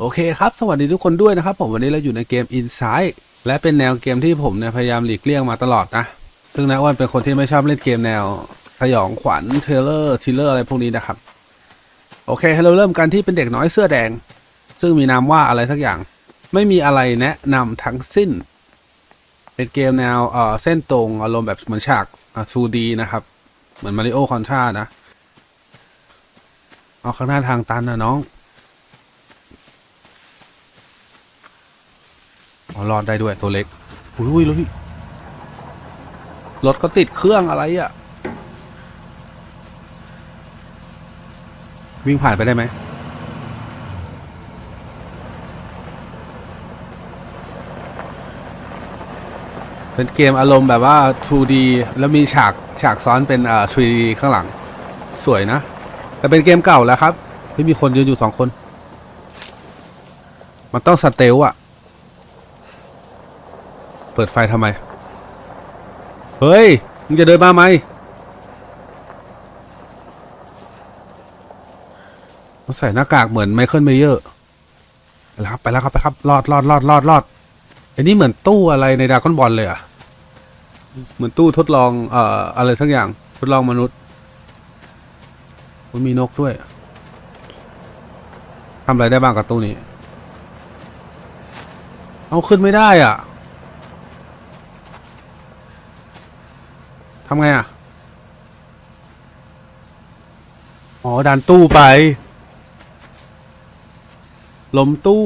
โอเคครับ สวัสดีทุกคนด้วยนะครับ ผมวันนี้เราอยู่ในเกม Inside และเป็นแนวเกมที่ผมเนี่ยพยายามหลีกเลี่ยงมาตลอดนะ ซึ่งนายอ้วนเป็นคนที่ไม่ชอบเล่นเกมแนวสยองขวัญเทเลอร์ทิลเลอร์อะไรพวกนี้นะครับ โอเคเราเริ่มกันที่เป็นเด็กน้อยเสื้อแดง ซึ่งมีนามว่าอะไรสักอย่าง ไม่มีอะไรแนะนำทั้งสิ้น เป็นเกมแนวเอ่อเส้นตรงอารมณ์แบบเหมือนฉาก 2D นะครับ เหมือนมาริโอคอนทรานะ เอาข้างหน้าทางตันนะน้อง อ๋อรอดได้ด้วยตัวเล็กอุ้ยรถรถก็ติดเครื่องอะไรอะ่ะ วิ่งผ่านไปได้ไหมเป็นเกมอารมณ์แบบว่า 2D แล้วมีฉากฉากซ้อนเป็นอ่า 3D ข้างหลัง สวยนะ แต่เป็นเกมเก่าแล้วครับที่มีคนยืนอยู่สองคน มันต้องสเตลอะ เปิดไฟทำไม เฮ้ย มึงจะเดินมาไหมเขาใส่หน้ากากเหมือนไมเคิลเมเยอร์ไปแล้วครับไปแล้วครับไปครับรอดรอดรอดรอดรอดไอ้นี่เหมือนตู้อะไรในดรากอนบอลเลยอะเหมือนตู้ทดลองเอ่ออะไรทั้งอย่างทดลองมนุษย์มันมีนกด้วยทำอะไรได้บ้างกับตู้นี้ เอาขึ้นไม่ได้อะ ทำไงอะ อ๋อ ดันตู้ไป ล้มตู้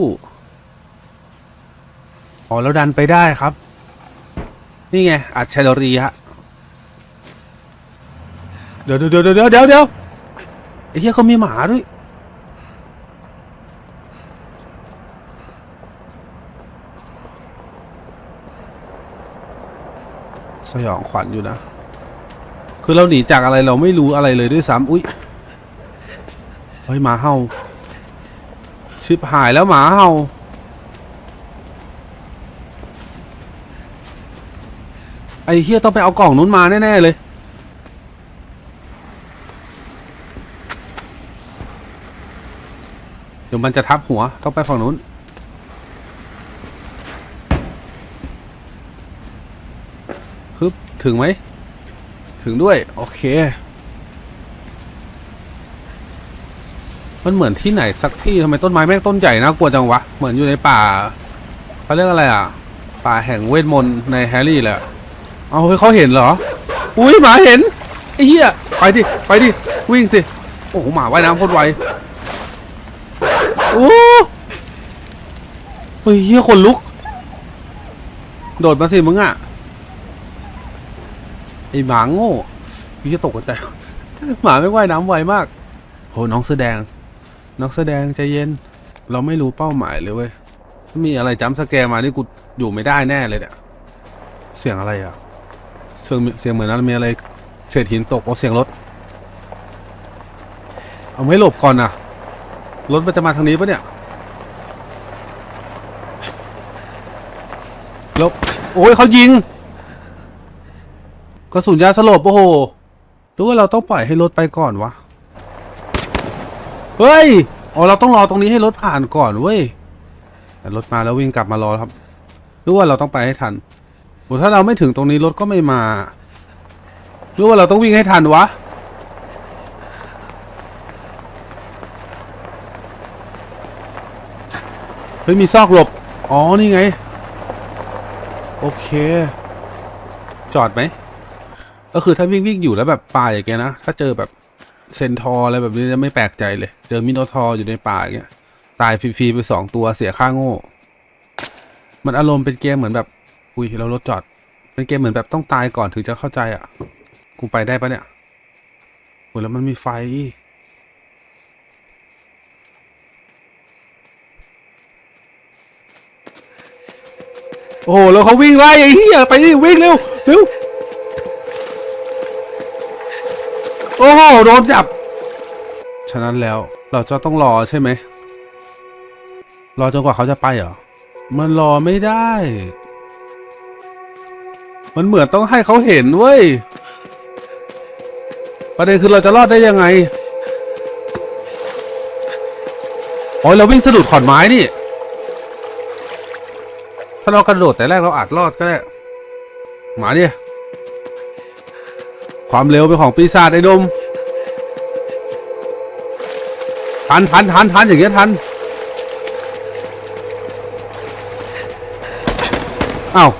อ๋อ แล้วดันไปได้ครับ นี่ไง อัจฉริยะเดี๋ยวเดี๋ยวเดี๋ยวเดี๋ยวเดี๋ยวเดี๋ยวไอ้เหี้ยเขามีหมาด้วยสยองขวัญอยู่นะ คือเราหนีจากอะไรเราไม่รู้อะไรเลยด้วยซ้ำอุ้ยเฮ้ยหมาเห่าชิบหายแล้วหมาเห่าไอ้เฮียต้องไปเอากล่องนู้นมาแน่ ๆ เลย เดี๋ยวมันจะทับหัว ต้องไปฝั่งนู้น ฮึบ ถึงไหม ถึงด้วย โอเค มันเหมือนที่ไหนสักที่ทำไมต้นไม้แม่งต้นใหญ่น่ากลัวจังวะ เหมือนอยู่ในป่าเขาเรียกอะไรอะ ป่าแห่งเวทมนต์ในแฮร์รี่แหละเอาเฮ้ยเขาเห็นเหรอ อุ้ยหมาเห็นไอ้เหี้ยไปดิไปดิวิ่งสิโอ้โหหมาว่ายน้ำโคตรไวโอ้เฮ้ยเหี้ยคนลุก โดดมาสิมึงอะ ไอหมาโง่พี่จะตกกันแต่หมาไม่ว่ายน้ำไวมากโอ้น้องเสื้อแดง น้องเสื้อแดงใจเย็น เราไม่รู้เป้าหมายเลยเว้ยถ้ามีอะไรจ้ำสแกมานี่กูอยู่ไม่ได้แน่เลยเนี่ยเสียงอะไรอะ เสียงเสียงเหมือนนั้นมีอะไรเศษหินตกโอ้เสียงรถ เอาไม่หลบก่อนอะรถมันจะมาทางนี้ปะเนี่ยหลบโอ้ยเขายิง กระสุนยาสลบโอ้โหหรือว่าเราต้องปล่อยให้รถไปก่อนวะ เฮ้ย อ๋อเราต้องรอตรงนี้ให้รถผ่านก่อนเว้ย แต่รถมาแล้ววิ่งกลับมารอครับ หรือว่าเราต้องไปให้ทันโอ้ถ้าเราไม่ถึงตรงนี้รถก็ไม่มา หรือว่าเราต้องวิ่งให้ทันวะ เฮ้ยมีซอกหลบ อ๋อนี่ไง โอเค จอดไหม ก็คือถ้าวิ่งวิ่งอยู่แล้วแบบป่าอย่างเงี้ยนะถ้าเจอแบบเซนทอร์อะไรแบบนี้จะไม่แปลกใจเลย เจอมิโนทอร์อยู่ในป่าอย่างเงี้ยตายฟรีๆไปสองตัวเสียค่าโง่ มันอารมณ์เป็นเกมเหมือนแบบอุ้ยเรารถจอด เป็นเกมเหมือนแบบต้องตายก่อนถึงจะเข้าใจอะกูไปได้ปะเนี่ยโอ้แล้วมันมีไฟโอ้โหแล้วเขาวิ่งไล่ไอ้เหี้ยไปดิวิ่งเร็วเร็ว โอ้โหโดนจับ ฉะนั้นแล้วเราจะต้องรอใช่ไหม รอจนกว่าเขาจะไปเหรอ มันรอไม่ได้ มันเหมือนต้องให้เขาเห็นเว้ย ประเด็นคือเราจะรอดได้ยังไงโอ้ยเราวิ่งสะดุดขอนไม้นี่ ถ้าเรากระโดดแต่แรกเราอาจรอดก็ได้ หมาดิ ความเร็วเป็นของปีศาจไอ้ดมทันทันทันทันอย่างเงี้ยทันอ้าว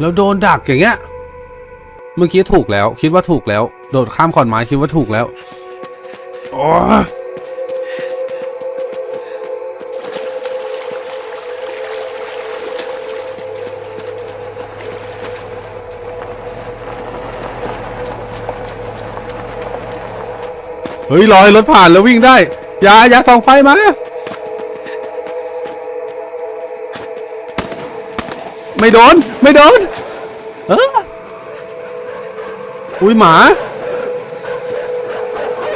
แล้วโดนดักอย่างเงี้ย เมื่อกี้ถูกแล้ว คิดว่าถูกแล้ว โดดข้ามขอนไม้คิดว่าถูกแล้วโอ้ ฮ้ยลอยรถผ่านแล้ววิ่งได้ อย่าอย่าส่องไฟมา ไม่โดน ไม่โดน เอออุ้ยหมา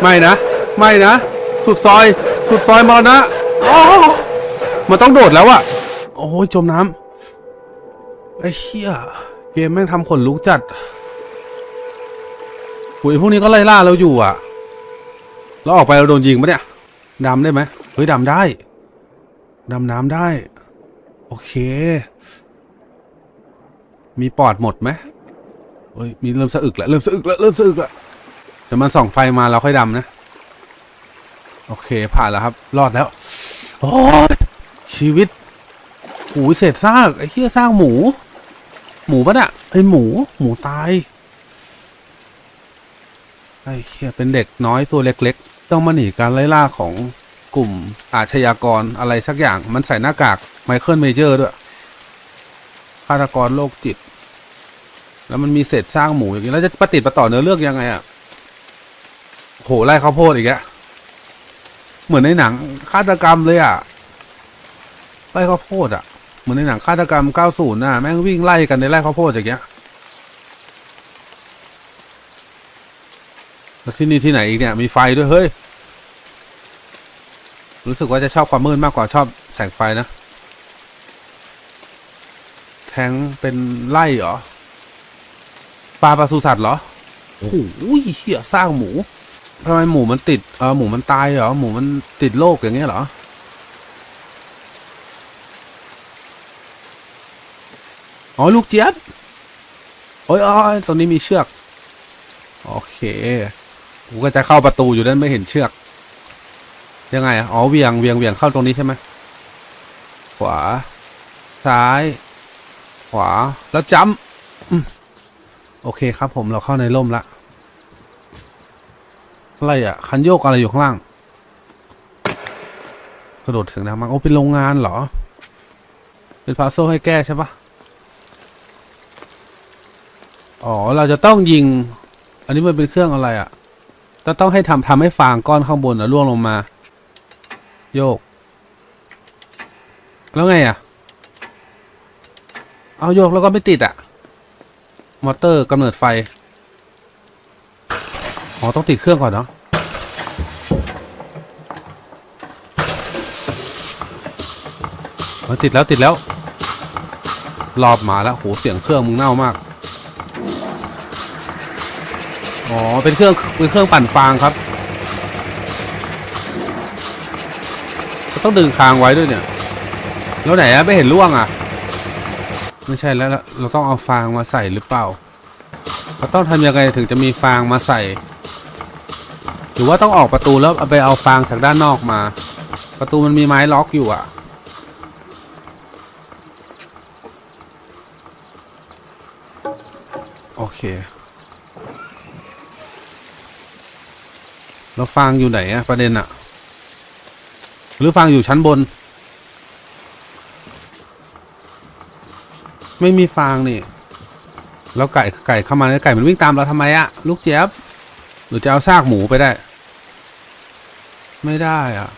ไม่นะ ไม่นะ สุดซอย สุดซอยมรณะอ๋อมันต้องโดดแล้วอะโอ้ยจมน้ำไอ้เชี่ยเกมแม่งทำขนลุกจัดหุยพวกนี้ก็ไล่ล่าเราอยู่อะ เราออกไปเราโดนยิงปะเนี่ยดำได้ไหมเฮ้ยดำได้ดำน้ำได้ โอเค มีปอดหมดไหมเฮ้ยมีเริ่มสะอึกแล้วเริ่มสะอึกแล้วเริ่มสะอึกแล้วเดี๋ยวมันส่องไฟมาเราค่อยดำนะ โอเคผ่านแล้วครับ รอดแล้ว โอ้ชีวิตหูเศษซากไอ้เหี้ยซากหมู หมูปะเนี่ยไอ้หมู หมูตาย ไอ้เหี้ยเป็นเด็กน้อยตัวเล็กๆ ต้องมาหนีการไล่ล่าของกลุ่มอาชญากรอะไรสักอย่างมันใส่หน้ากากไมเคิลเมเจอร์ด้วยฆาตกรโรคจิต แล้วมันมีเศษสร้างหมูอย่างนี้แล้วจะประติดประต่อเนื้อเรื่องยังไงอะโหไล่ข้าวโพดอีกอะเหมือนในหนังฆาตกรรมเลยอะไล่ข้าวโพดอะเหมือนในหนังฆาตกรรม 90น่ะแม่งวิ่งไล่กันในไร่ข้าวโพดอย่างเงี้ย แล้วที่นี่ที่ไหนอีกเนี่ยมีไฟด้วยเฮ้ย รู้สึกว่าจะชอบความมืดมากกว่าชอบแสงไฟนะ แทงเป็นไล่เหรอ ปลาปศุสัตว์เหรอโอ้โหเหี้ยสร้างหมูทำไมหมูมันติดเออหมูมันตายเหรอหมูมันติดโรคอย่างเงี้ยเหรออ๋อลูกเจี๊ยบโอ้ยอ๋อยตรงนี้มีเชือก โอเค กูก็จะเข้าประตูอยู่นั่นไม่เห็นเชือก ยังไงอ๋อเวียงเวียงเวียงเข้าตรงนี้ใช่ไหมขวา ซ้าย ขวาแล้วจ้ำโอเคครับ ผมเราเข้าในร่มละอะไรอะ คันโยกอะไรอยู่ข้างล่าง กระโดดเสียงดังมากโอ้เป็นโรงงานเหรอ เป็นพาโซให้แก้ใช่ปะอ๋อ เราจะต้องยิง อันนี้มันเป็นเครื่องอะไรอะจะ ต้องให้ทำทำให้ฟางก้อนข้างบนอะร่วงลงมา โยก แล้วไงอะ เอาโยกแล้วก็ไม่ติดอะ มอเตอร์กำเนิดไฟ อ๋อ ต้องติดเครื่องก่อนเนาะติดแล้วติดแล้ว รอบมาแล้วโหเสียงเครื่องมึงเน่ามาก อ๋อ เป็นเครื่อง เป็นเครื่องปั่นฟางครับ ต้องดึงคางไว้ด้วยเนี่ย แล้วไหนอะไม่เห็นล่วงอะไม่ใช่แล้ว เราต้องเอาฟางมาใส่หรือเปล่า เราต้องทำยังไงถึงจะมีฟางมาใส่ หรือว่าต้องออกประตูแล้วเอาไปเอาฟางจากด้านนอกมา ประตูมันมีไม้ล็อกอยู่อะโอเค แล้วฟางอยู่ไหนอะประเด็นอะหรือฟางอยู่ชั้นบน ไม่มีฟางนี่ แล้วไก่ไก่เข้ามาเนี่ยไก่มันวิ่งตามเราทำไมอะลูกเจี๊ยบหรือจะเอาซากหมูไปได้ ไม่ได้อะ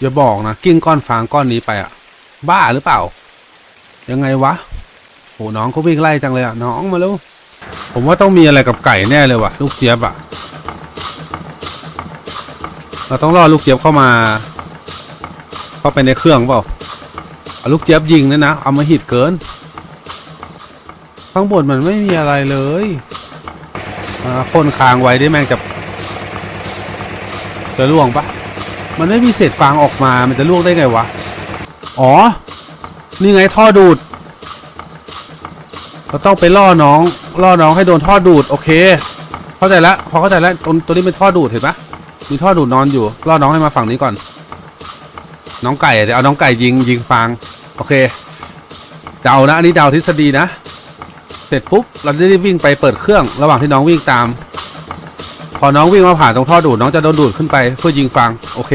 อย่าบอกนะกิ้งก้อนฟางก้อนนี้ไปอะบ้าหรือเปล่า ยังไงวะโหน้องก็วิ่งไล่จังเลยอะน้องมาแล้วผมว่าต้องมีอะไรกับไก่แน่เลยวะลูกเจี๊ยบอะ เราต้องรอลูกเจี๊ยบเข้ามา เข้าไปในเครื่องเปล่าเอาลูกเจี๊ยบยิงเนี่ยนะเอามาหิดเกิน ข้างบนมันไม่มีอะไรเลยอ่าพ่นคางไว้ได้แม่งจะจะล่วงปะมันไม่มีเศษฟางออกมามันจะล่วงได้ไงวะ อ๋อ นี่ไงท่อดูด เราต้องไปล่อน้อง ล่อน้องให้โดนท่อดูด โอเค เข้าใจแล้วพอเข้าใจแล้วตรงตัวนี้เป็นท่อดูดเห็นปะ มีท่อดูดนอนอยู่ล่อน้องให้มาฝั่งนี้ก่อน น้องไก่เดี๋ยวเอาน้องไก่ยิงยิงฟางโอเคเดานะอันนี้เดาทฤษฎีนะ เสร็จปุ๊บเราจะได้วิ่งไปเปิดเครื่องระหว่างที่น้องวิ่งตาม พอน้องวิ่งมาผ่านตรงท่อดูดน้องจะโดนดูดขึ้นไปเพื่อยิงฟางโอเค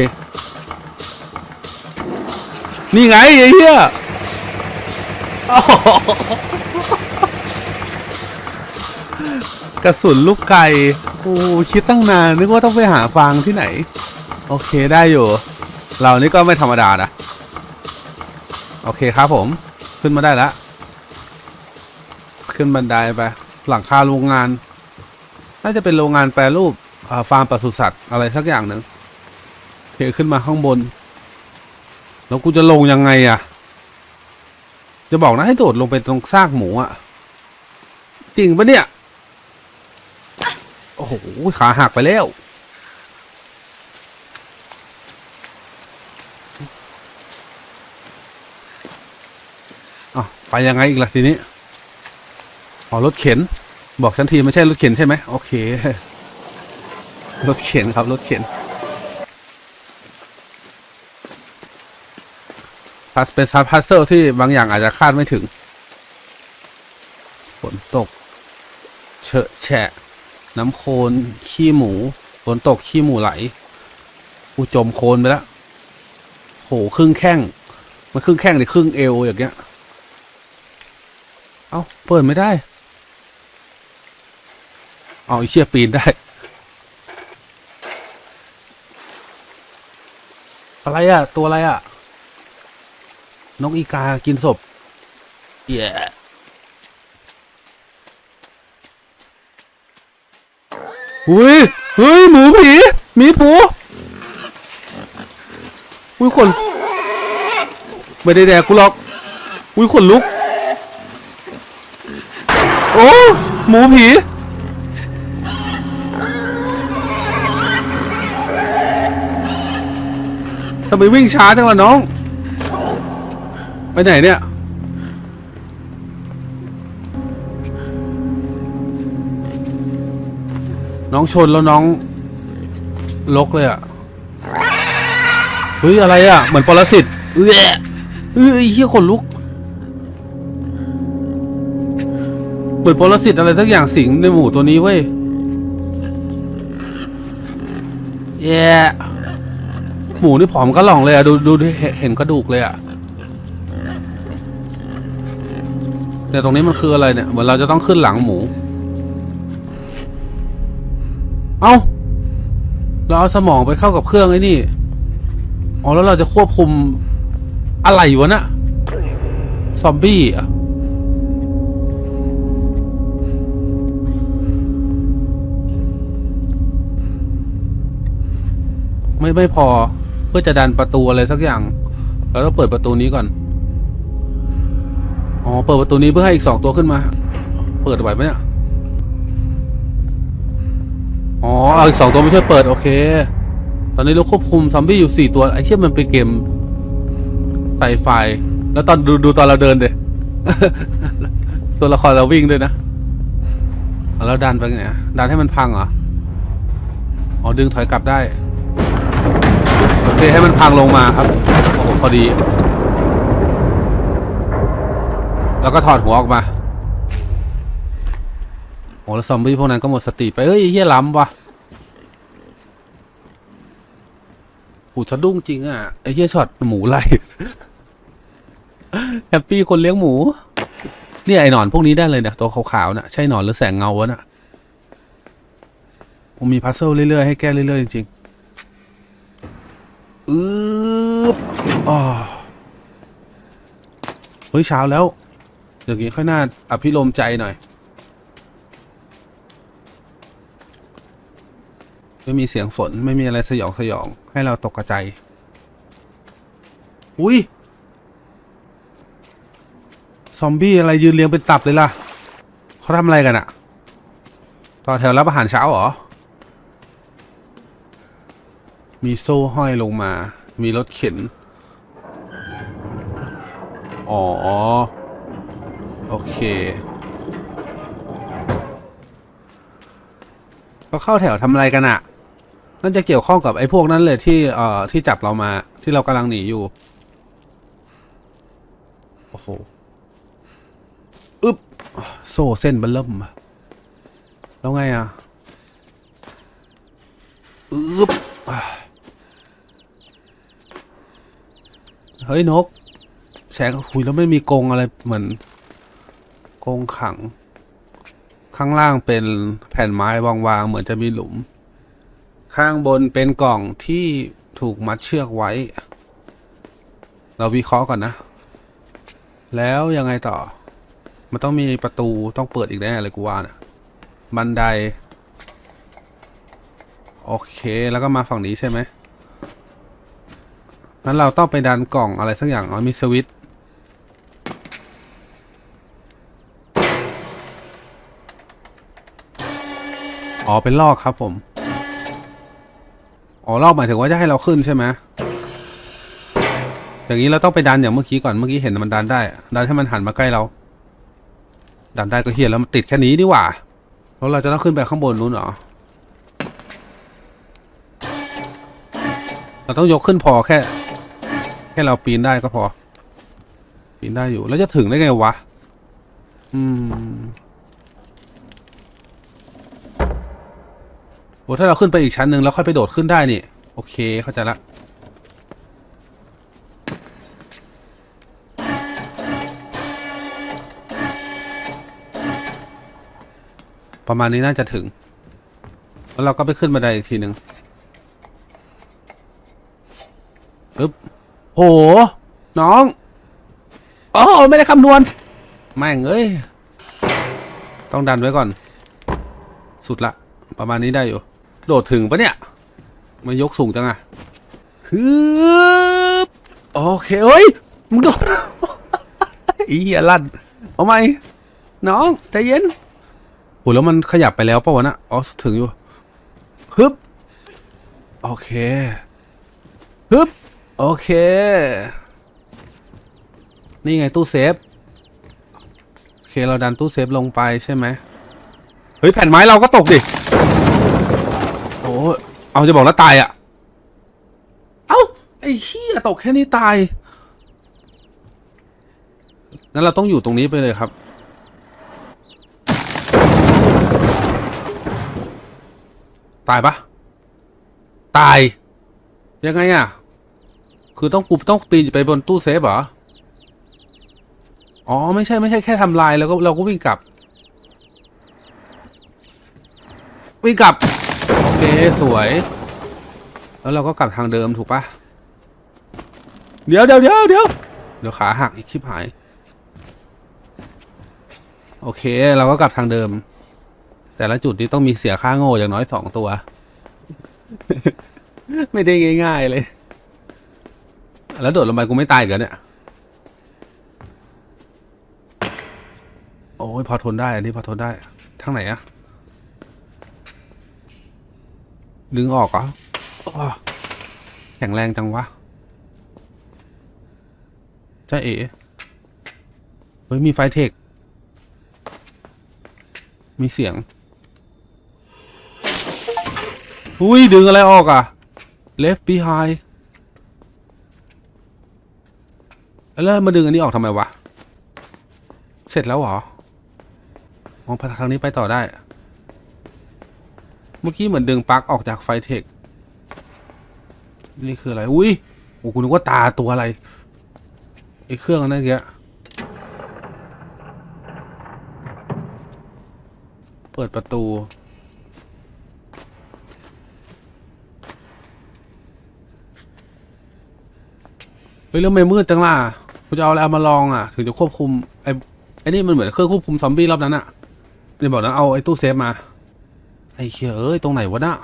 นี่ไงไอ้เหี้ย โอ้โห กระสุนลูกไก่โอ้คิดตั้งนานนึกว่าต้องไปหาฟางที่ไหน โอเคได้อยู่ เรานี่ก็ไม่ธรรมดานะ โอเคครับผมขึ้นมาได้แล้วขึ้นบันไดไป หลังคาโรงงาน น่าจะเป็นโรงงานแปรรูปฟาร์มปศุสัตว์อะไรสักอย่างหนึ่งเคขึ้นมาข้างบน แล้วกูจะลงยังไงอะจะบอกนะให้โดดลงไปตรงซากหมูอะ จริงปะเนี่ย โอ้โหขาหักไปแล้วอะไปยังไงอีกล่ะทีนี้อ๋อรถเข็น บอกฉันทีไม่ใช่รถเข็นใช่ไหมโอเค รถเข็นครับรถเข็นพัสเป็นซับพัซเซิลที่บางอย่างอาจจะคาดไม่ถึง ฝนตก เฉอะแฉะ น้ำโคลนขี้หมูฝนตกขี้หมูไหลกูจมโคลนไปแล้วโหครึ่งแข้งมันครึ่งแข้งหรือครึ่งเอวอย่างเงี้ย เอ้าเปิดไม่ได้ เอาไอเชี่ยปีนได้ อะไรอะตัวอะไรอะนกอีกากินศพเย้ อุ้ยเฮ้ยหมูผีหมีผูอุ้ยขนไม่ได้แดกกูหรอก อุ้ยขนลุก โอ้หมูผีทำไมวิ่งช้าจังล่ะน้อง ไปไหนเนี่ย น้องชนแล้วน้องลกเลยอะเฮ้ยอะไรอะเหมือนปรสิตเอ้ยเอ้ยเฮียขนลุก เหมือนปรสิตอะไรสักอย่างสิงในหมูตัวนี้เว้ยแย่หมูนี่ผอมก็หล่องเลยอะดูดูเห็นเห็นกระดูกเลยอะแต่ตรงนี้มันคืออะไรเนี่ยเหมือนเราจะต้องขึ้นหลังหมู เอ้า เราเอาสมองไปเข้ากับเครื่องไอ้นี่ อ๋อ แล้วเราจะควบคุมอะไรวะน่ะซอมบี้เหรอะไม่ไม่พอเพื่อจะดันประตูอะไรสักอย่างเราต้องเปิดประตูนี้ก่อน อ๋อ เปิดประตูนี้เพื่อให้อีกสองตัวขึ้นมา เปิดไหวไหมเนี่ย อ๋อเอาอีกสองตัวไม่ช่วยเปิดโอเค ตอนนี้เราควบคุมซอมบี้อยู่สี่ตัวไอ้เชี่ยมันเป็นเกมไซไฟ แล้วตอนดูดูตอนเราเดินเดตัวละครเราวิ่งด้วยนะแล้วดันไปไงดันให้มันพังเหรอ อ๋อดึงถอยกลับได้ โอเคให้มันพังลงมาครับ โอ้โหพอดี แล้วก็ถอดหัวออกมา อ้แล้วซอมบี้พวกนั้นก็หมดสติไปเฮ้ยเฮียล้ำวะหูสะดุ้งจริงอะไอ้เฮียช็อตหมูไล่แฮปปี้คนเลี้ยงหมู เนี่ยไอ้หนอนพวกนี้ได้เลยเนี่ยตัวขาวๆน่ะใช่หนอนหรือแสงเงาวะน่ะผมมีพัซเซิลเรื่อยๆให้แก้เรื่อยๆจริงๆอืบอ๋อเฮ้ยเช้าแล้วอย่างนี้ค่อยน่าอภิรมใจหน่อย ไม่มีเสียงฝนไม่มีอะไรสยองสยอง ให้เราตกกระใจ อุ้ยซอมบี้อะไรยืนเรียงเป็นตับเลยล่ะเขาทำอะไรกันอะต่อแถวรับอาหารเช้าเหรอ มีโซ่ห้อยลงมา มีรถเข็น อ๋อ โอเค ก็เข้าแถวทำอะไรกันอะ น่าจะเกี่ยวข้องกับไอ้พวกนั้นเลยที่เอ่อที่จับเรามาที่เรากำลังหนีอยู่ โอ้โหอึ๊บโซ่เส้นบันเริ่มอะแล้วไงอะอึ๊บเฮ้ยนก แสงคุยแล้วไม่มีกรงอะไรเหมือนกรงขัง ข้างล่างเป็นแผ่นไม้วางๆเหมือนจะมีหลุม ข้างบนเป็นกล่องที่ถูกมัดเชือกไว้ เราวิเคราะห์ก่อนนะ แล้วยังไงต่อ มันต้องมีประตูต้องเปิดอีกแน่เลยกูว่านะบันได โอเค แล้วก็มาฝั่งนี้ใช่ไหมงั้นเราต้องไปดันกล่องอะไรสักอย่างอ๋อมีสวิตอ๋อเป็นลอกครับผม อ๋อลอกหมายถึงว่าจะให้เราขึ้นใช่ไหมอย่างนี้เราต้องไปดันอย่างเมื่อกี้ก่อนเมื่อกี้เห็นมันดันได้ ดันให้มันหันมาใกล้เรา ดันได้ก็เฮียแล้วมันติดแค่นี้นี่หว่าแล้วเราจะต้องขึ้นไปข้างบนนู้นเหรอเราต้องยกขึ้นพอแค่ แค่เราปีนได้ก็พอ ปีนได้อยู่แล้วจะถึงได้ไงวะ อืม โอ้ถ้าเราขึ้นไปอีกชั้นหนึ่งแล้วค่อยไปโดดขึ้นได้นี่ โอเคเข้าใจละประมาณนี้น่าจะถึง แล้วเราก็ไปขึ้นบันไดอีกทีหนึ่งปึ๊บโห น้อง อ๋อ ไม่ได้คำนวณ แม่งเอ้ย ต้องดันไว้ก่อน สุดละ ประมาณนี้ได้อยู่ โดดถึงปะเนี่ย มันยกสูงจังอะฮึบโอเคเฮ้ย มึงโดดอีเหี้ยลั่นเอาไหมน้อง ใจเย็นโหแล้วมันขยับไปแล้วป่าวะนะอ๋อ ถึงอยู่ ฮึบ โอเค ฮึบ โอเค นี่ไงตู้เซฟ โอเค เราดันตู้เซฟลงไปใช่ไหม เฮ้ย แผ่นไม้เราก็ตกดิ อ้เอาจะบอกแล้วตายอะ่ะ เอ้า ไอ้เหี้ยตกแค่นี้ตายงั้นเราต้องอยู่ตรงนี้ไปเลยครับ ตายปะตาย ยังไงอะ คือต้องกูต้องปีนไปบนตู้เซฟเหรอ อ๋อ ไม่ใช่ไม่ใช่แค่ทำลายแล้วก็เราก็วิ่งกลับ วิ่งกลับโอ เคสวย แล้วเราก็กลับทางเดิมถูกปะเดี๋ยวเดี๋ยวเดี๋ยวเดี๋ยวเดี๋ยวขาหักอีกชิบหาย โอเค เราก็กลับทางเดิม แต่ละจุดนี้ต้องมีเสียค่าโง่อย่างน้อยสองตัว ไม่ได้ง่ายๆเลย แล้วโดดลงไปกูไม่ตายอีกันเนี่ย โอ้ยพอทนได้ อันนี้พอทนได้ทางไหนอะ ดึงออกเหรออ้อแข็งแรงจังวะจ้าเอ๋เฮ้ย มีไฟเทค มีเสียง อุ้ย ดึงอะไรออกอะ left behind แล้วมาดึงอันนี้ออกทำไมวะ เสร็จแล้วเหรอมองทางนี้ไปต่อได้ เมื่อกี้เหมือนดึงปลั๊กออกจากไฟเทค นี่คืออะไร อุ้ยโอ้กูนึกว่าตาตัวอะไรไอ้เครื่องอันนั้นเงี้ยเปิดประตู เฮ้ยแล้วไม่มืดจังล่ะกูจะเอาอะไรมาลองอะ ถึงจะควบคุมไอ้ไอ้นี่มันเหมือนเครื่องควบคุมซอมบี้รอบนั้นอะเนี่ยบอกนะเอาไอ้ตู้เซฟมา ไอ้เหี้ยเอ้ย ตรงไหนวะน่ะ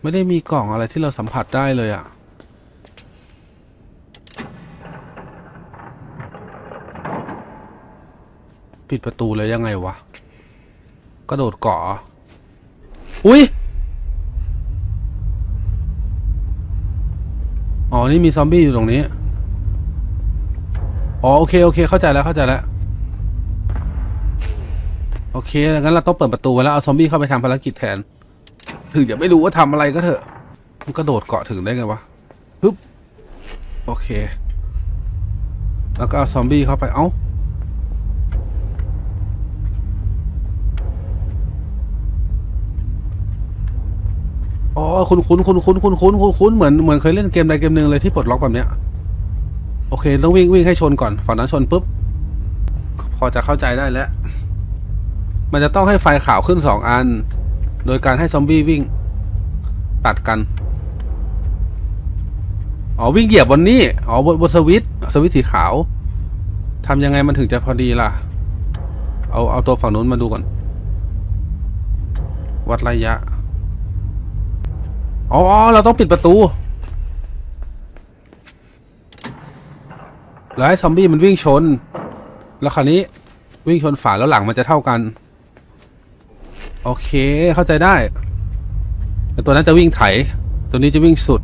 ไม่ได้มีกล่องอะไรที่เราสัมผัสได้เลยอะปิดประตูเลยยังไงวะ กระโดดเกาะอุ้ย อ๋อ นี่มีซอมบี้อยู่ตรงนี้ อ๋อ โอเค โอเค เข้าใจแล้ว เข้าใจแล้ว โอเคงั้นเราต้องเปิดประตูไว้แล้วเอาซอมบี้เข้าไปทำภารกิจแทน ถึงจะไม่รู้ว่าทำอะไรก็เถอะ มันกระโดดเกาะถึงได้ไงวะฮึบโอเค แล้วก็เอาซอมบี้เข้าไป เอ้าอ๋อคุณคุณคุณคุณคุณคุณคุณคุณเหมือนเหมือนเคยเล่นเกมใดเกมหนึ่งเลยที่ปลดล็อกแบบเนี้ย โอเค ต้องวิ่งวิ่งให้ชนก่อน ฝั่งนั้นชนปุ๊บ พอจะเข้าใจได้แล้ว มันจะต้องให้ไฟขาวขึ้นสองอัน โดยการให้ซอมบี้วิ่ง ตัดกัน อ๋อ วิ่งเหยียบบนนี้ อ๋อบนบนสวิตสวิตสีขาวทำยังไงมันถึงจะพอดีล่ะ เอาเอาตัวฝั่งนู้นมาดูก่อน วัดระยะ อ๋อ เราต้องปิดประตูแล้วให้ซอมบี้มันวิ่งชน แล้วคราวนี้วิ่งชนฝาแล้วหลังมันจะเท่ากัน โอเคเข้าใจได้แต่ตัวนั้นจะวิ่งไถ ตัวนี้จะวิ่งสุด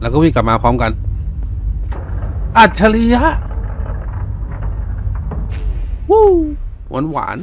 แล้วก็วิ่งกลับมาพร้อมกัน อัจฉริยะวู้หวานหวาน